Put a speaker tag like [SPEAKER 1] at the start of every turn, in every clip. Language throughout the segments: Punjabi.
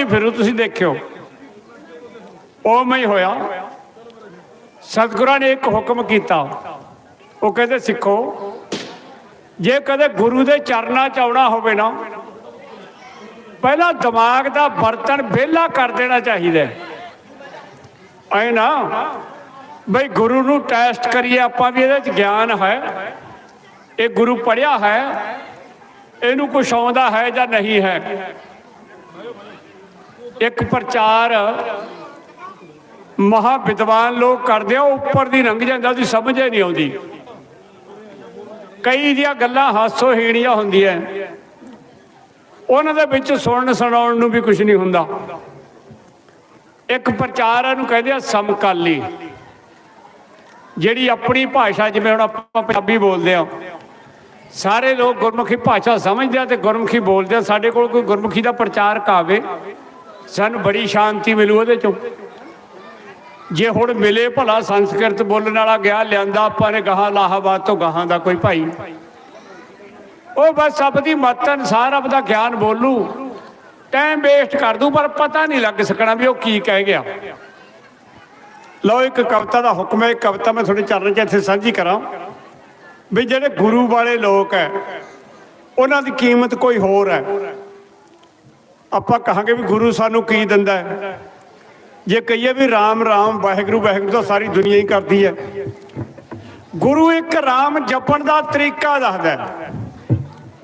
[SPEAKER 1] ਬੰਨੀ ਫਿਰੂ ਤੁਸੀਂ ਦੇਖਿਓ। ਉਵੇਂ ਹੀ ਹੋਇਆ। ਸਤਿਗੁਰਾਂ ਨੇ ਇੱਕ ਹੁਕਮ ਕੀਤਾ। ਉਹ ਕਹਿੰਦੇ, ਸਿੱਖੋ, ਜੇ ਕਦੇ ਗੁਰੂ ਦੇ ਚਰਨਾਂ ਚ ਆਉਣਾ ਹੋਵੇ ਨਾ, ਪਹਿਲਾਂ ਦਿਮਾਗ ਦਾ ਬਰਤਨ ਵਿਹਲਾ ਕਰ ਦੇਣਾ ਚਾਹੀਦਾ ਐ ਨਾ, ਬਈ ਗੁਰੂ ਨੂੰ ਟੈਸਟ ਕਰੀਏ, ਆਪਾਂ ਵੀ ਇਹਦੇ ਚ ਗਿਆਨ ਹੈ। ਇਹ ਗੁਰੂ ਪੜਿਆ ਹੈ। ਇਹਨੂੰ ਕੁਛ ਆਉਂਦਾ ਹੈ ਜਾਂ ਨਹੀਂ ਹੈ। ਇੱਕ ਪ੍ਰਚਾਰ ਮਹਾ ਵਿਦਵਾਨ ਲੋਕ ਕਰਦੇ ਆ, ਉਹ ਉੱਪਰ ਦੀ ਲੰਘ ਜਾਂਦਾ, ਉਹਦੀ ਸਮਝ ਹੀ ਨਹੀਂ ਆਉਂਦੀ। ਕਈ ਦੀਆਂ ਗੱਲਾਂ ਹਾਸੋਹੀਣੀਆਂ ਹੁੰਦੀਆਂ। ਉਹਨਾਂ ਦੇ ਵਿੱਚ ਸੁਣਨ ਸੁਣਾਉਣ ਨੂੰ ਵੀ ਕੁਝ ਨਹੀਂ ਹੁੰਦਾ। ਇੱਕ ਪ੍ਰਚਾਰ ਨੂੰ ਕਹਿੰਦੇ ਆ ਸਮਕਾਲੀ। ਜਿਹੜੀ ਆਪਣੀ ਭਾਸ਼ਾ, ਜਿਵੇਂ ਹੁਣ ਆਪਾਂ ਪੰਜਾਬੀ ਬੋਲਦੇ ਆ ਸਾਰੇ ਲੋਕ ਗੁਰਮੁਖੀ ਭਾਸ਼ਾ ਸਮਝਦੇ ਆ ਤੇ ਗੁਰਮੁਖੀ ਬੋਲਦੇ ਆ। ਸਾਡੇ ਕੋਲ ਕੋਈ ਗੁਰਮੁਖੀ ਦਾ ਪ੍ਰਚਾਰਕ ਆਵੇ ਸਾਨੂੰ ਬੜੀ ਸ਼ਾਂਤੀ ਮਿਲੂ ਉਹਦੇ ਚੋਂ। ਜੇ ਹੁਣ ਮਿਲੇ ਭਲਾ ਸੰਸਕ੍ਰਿਤ ਬੋਲਣ ਵਾਲਾ ਗਿਆ, ਲਿਆਂਦਾ ਆਪਾਂ ਨੇ ਗਾਹਾਂ ਲਾਹਾਬਾਦ ਤੋਂ ਗਾਹਾਂ ਦਾ ਕੋਈ ਭਾਈ। ਉਹ ਬਸ ਸਭ ਦੀ ਮਤ ਅਨਸਾਰ ਆਪਦਾ ਗਿਆਨ ਬੋਲੂ। ਟਾਈਮ ਵੇਸਟ ਕਰ ਦੂ, ਪਰ ਪਤਾ ਨਹੀਂ ਲੱਗ ਸਕਣਾ ਵੀ ਉਹ ਕੀ ਕਹਿ ਗਿਆ। ਲਓ, ਇੱਕ ਕਵਿਤਾ ਦਾ ਹੁਕਮ ਹੈ, ਇੱਕ ਕਵਿਤਾ ਮੈਂ ਤੁਹਾਡੇ ਚਰਨ 'ਚ ਇੱਥੇ ਸਾਂਝੀ ਕਰਾਂ। ਵੀ ਜਿਹੜੇ ਗੁਰੂ ਵਾਲੇ ਲੋਕ ਹੈ, ਉਹਨਾਂ ਦੀ ਕੀਮਤ ਕੋਈ ਹੋਰ ਹੈ। ਆਪਾਂ ਕਹਾਂਗੇ ਵੀ ਗੁਰੂ ਸਾਨੂੰ ਕੀ ਦਿੰਦਾ ਹੈ? ਜੇ ਕਹੀਏ ਵੀ ਰਾਮ ਰਾਮ, ਵਾਹਿਗੁਰੂ ਵਾਹਿਗੁਰੂ ਤਾਂ ਸਾਰੀ ਦੁਨੀਆ ਹੀ ਕਰਦੀ ਹੈ। ਗੁਰੂ ਇੱਕ ਰਾਮ ਜਪਣ ਦਾ ਤਰੀਕਾ ਦੱਸਦਾ ਹੈ।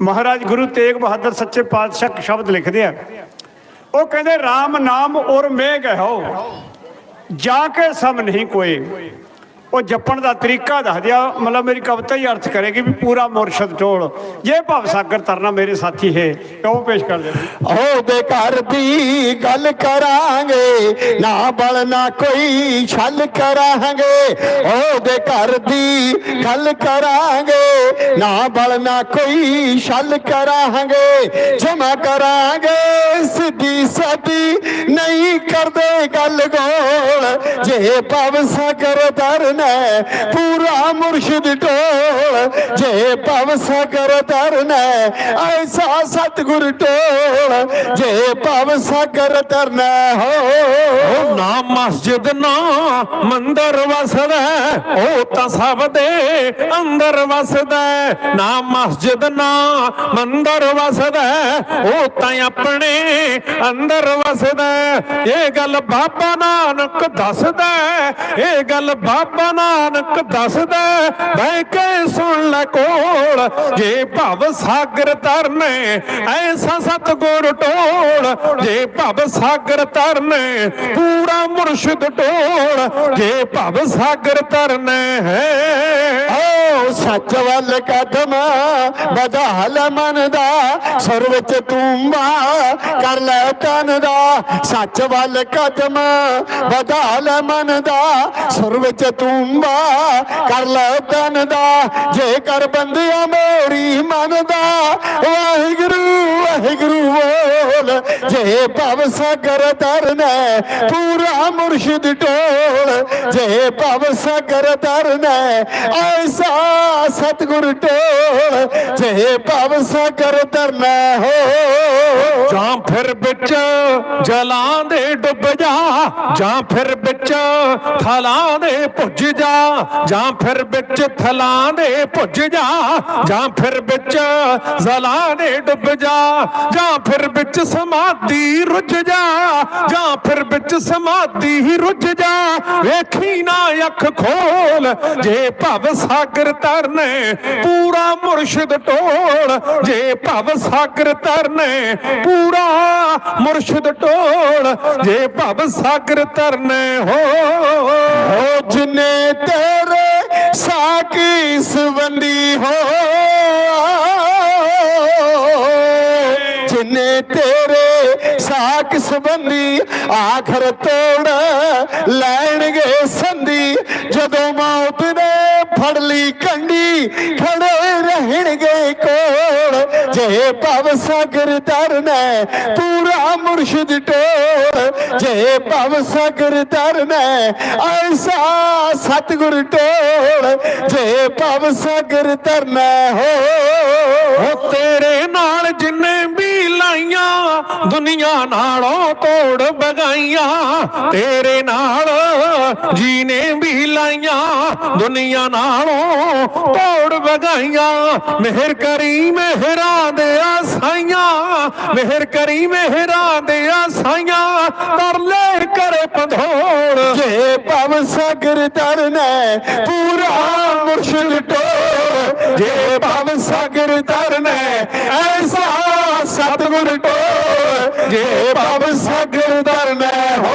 [SPEAKER 1] ਮਹਾਰਾਜ ਗੁਰੂ ਤੇਗ ਬਹਾਦਰ ਸੱਚੇ ਪਾਤਸ਼ਾਹ ਸ਼ਬਦ ਲਿਖਦੇ ਆ। ਉਹ ਕਹਿੰਦੇ, ਰਾਮ ਨਾਮ ਔਰ ਮੇਘ ਹੋ ਜਾ ਕੇ ਸਮ ਨਹੀਂ ਕੋਈ। ਉਹ ਜਪਣ ਦਾ ਤਰੀਕਾ ਦੱਸ ਦਿਆ, ਮਤਲਬ ਮੇਰੀ ਕਵਿਤਾ ਹੀ ਅਰਥ ਕਰੇਗੀ ਵੀ ਪੂਰਾ ਮੁਰਸ਼ਦ ਟੋਲ ਜੇ ਭਵ ਸਾਗਰ ਤਰਨਾ ਮੇਰੇ ਸਾਥੀ ਹੈ ਉਹ ਪੇਸ਼ ਕਰ ਦੇ
[SPEAKER 2] ਉਹਦੇ ਘਰ ਦੀ ਗੱਲ ਕਰਾਂਗੇ, ਨਾ ਬਲ ਨਾ ਕੋਈ ਛਲ ਕਰਾਂਗੇ। ਉਹਦੇ ਘਰ ਦੀ ਗੱਲ ਕਰਾਂਗੇ, ਨਾ ਬਲ ਨਾ ਕੋਈ ਛਲ ਕਰਾਂਗੇ। ਜਮਾ ਕਰਾਂਗੇ, ਸਿੱਧੀ ਸਾਦੀ ਨਹੀਂ ਕਰਦੇ ਗੱਲ ਗੋਲ। ਜੇ ਭਵ ਸਾਗਰ ਤਰਨਾ ਪੂਰਾ ਮੁਰਸ਼ਿਦ ਟੋਲ ਜੇ ਭਵ ਸਾਗਰ ਤਰਨਾ ਐਸਾ ਸਤਿਗੁਰ ਟੋਲ ਜੇ ਭਵ ਸਾਗਰ ਤਰਨਾ ਹੋ।
[SPEAKER 3] ਨਾ ਮਸਜਿਦ ਨਾ ਮੰਦਰ ਵਸਦਾ ਉਹ ਤਾਂ ਸਭ ਦੇ ਅੰਦਰ ਵਸਦਾ ਨਾ ਮਸਜਿਦ ਨਾ ਮੰਦਰ ਵਸਦਾ ਉਹ ਤਾਂ ਆਪਣੇ ਅੰਦਰ ਵਸਦਾ ਇਹ ਗੱਲ ਬਾਬਾ ਨਾਨਕ ਦੱਸਦਾ ਇਹ ਗੱਲ ਬਾਬਾ ਨਾਨਕ ਦੱਸਦਾ ਬਹਿ ਕੇ ਸੁਣ ਲੈ ਕੋਲ, ਜੇ ਭਵ ਸਾਗਰ ਤਰਨੇ, ਐਸਾ ਸਤਗੁਰ ਟੋਲ ਜੇ ਭਵ ਸਾਗਰ ਤਰਨੇ, ਪੂਰਾ ਮੁਰਸ਼ਿਦ ਟੋਲ ਜੇ ਭਵ ਸਾਗਰ ਤਰਨੇ ਹੈ।
[SPEAKER 2] ਓ ਸੱਚ ਵੱਲ ਕਦਮ ਵਧਾ ਮਨ ਦਾ ਸਰਵਚ ਤੂੰਬਾ ਕਰ ਲੈ ਤਨ ਦਾ। ਸੱਚ ਵੱਲ ਕਦਮ ਵਧਾ ਲੈ ਮਨ ਦਾ ਸਰਵਚ ਤੂੰਬਾ ਕਰ ਲੈ ਤਨ ਦਾ। ਜੇ ਕਰ ਬੰਦਿਆ ਮੇਰੀ ਮਨ ਦਾ ਵਾਹਿਗੁਰੂ ਵਾਹਿਗੁਰੂ ਬੋਲ ਜੇ ਭਵ ਸਾਗਰ ਤਰਨਾ ਪੂਰਾ ਮੁਰਸ਼ਿਦ ਟੋਲ ਜੇ ਭਵ ਸਾਗਰ ਤਰਨਾ ਐਸਾ ਸਤਿਗੁਰ ਟੋਲ ਜੇ ਭਵ ਸਾਗਰ ਤਰਨਾ ਹੋ।
[SPEAKER 3] ਜਾਂ ਫਿਰ ਵਿੱਚ ਜਲਾਂ ਦੇ ਡੁੱਬ ਜਾ, ਜਾਂ ਫਿਰ ਵਿੱਚ ਥਲਾਂ ਦੇ ਭੁੱਜ ਜਾ, ਜਾਂ ਫਿਰ ਵਿੱਚ ਥਲਾਂ ਦੇ ਭੁੱਜ ਜਾ, ਜਾਂ ਫਿਰ ਵਿੱਚ ਜ਼ਲਾਂ ਦੇ ਡੁੱਬ ਜਾ, ਜਾਂ ਫਿਰ ਵਿੱਚ ਸਮਾਧੀ ਰੁੱਝ ਜਾ, ਜਾਂ ਫਿਰ ਵਿੱਚ ਸਮਾਧੀ ਹੀ ਰੁੱਝ ਜਾ। ਵੇਖੀ ਨਾ ਅੱਖ ਖੋਲ, ਜੇ ਭਵ ਸਾਗਰ ਤਰਨੇ, ਪੂਰਾ ਮੁਰਸ਼ਿਦ ਟੋਲ। ਜੇ ਭਵ ਸਾਗਰ ਤਰਨੇ, ਪੂਰਾ ਮੁਰਸ਼ਿਦ ਟੋਲ। ਜੇ ਭਵ ਸਾਗਰ ਤਰਨੇ ਹੋ
[SPEAKER 2] ਹੋ ਜਿਨੇ ਤੇਰੇ ਸਾਕੀ ਸੰਬੰਧੀ ਹੋ ਸਾਕ ਸੰਬੰਧੀ ਆਖਰ ਤੋੜ ਲੈਣਗੇ ਸੰਧੀ। ਜਦੋਂ ਮੌਤ ਨੇ ਫੜ ਲਈ ਕੰਡੀ, ਖੜੇ ਰਹਿਣਗੇ ਕੋਲ। ਜੇ ਭਵ ਸਾਗਰ ਤਰਨਾ ਪੂਰਾ ਮੁਰਸ਼ਿਦ ਟੋਲ ਜੇ ਭਵ ਸਾਗਰ ਤਰਨਾ ਐਸਾ ਸਤਿਗੁਰ ਟੋੜ ਜੇ ਭਵ ਸਾਗਰ ਤਰਨਾ ਹੋ
[SPEAKER 3] ਤੇਰੇ ਨਾਲ ਜਿੰਨੇ ਵੀ ਲਾਈਆਂ, ਦੁਨੀਆ ਨਾਲੋਂ ਤੋੜ ਬਗਾਈਆਂ। ਤੇਰੇ ਨਾਲ ਜੀਨੇ ਵੀ ਲਾਈਆਂ, ਦੁਨੀਆ ਨਾਲੋਂ ਤੋੜ ਬਗਾਈਆਂ। ਮਿਹਰ ਕਰੀ ਮਿਹਰਾਂ ਦੇ ਆਸਾਈਆਂ, ਮਿਹਰ ਕਰੀ ਮਹਿਰਾ ਦੇ ਆਸਾਈਆਂ। ਕਰ ਲੈ ਕਰੇ ਪੰਧੋੜ,
[SPEAKER 2] ਜੇ ਭਵ ਸਾਗਰ ਤਰਨੇ ਪੂਰਾ ਮੁਰਸ਼ਿਦ ਟੋ ਜੇ ਭਵ ਸਾਗਰ ਤਰਨੇ ਐਸਾ ਸਤਿਗੁਰ ਟੋ ਜੇ ਭਵ ਸਾਗਰ ਤਰਨੇ ਹੋ।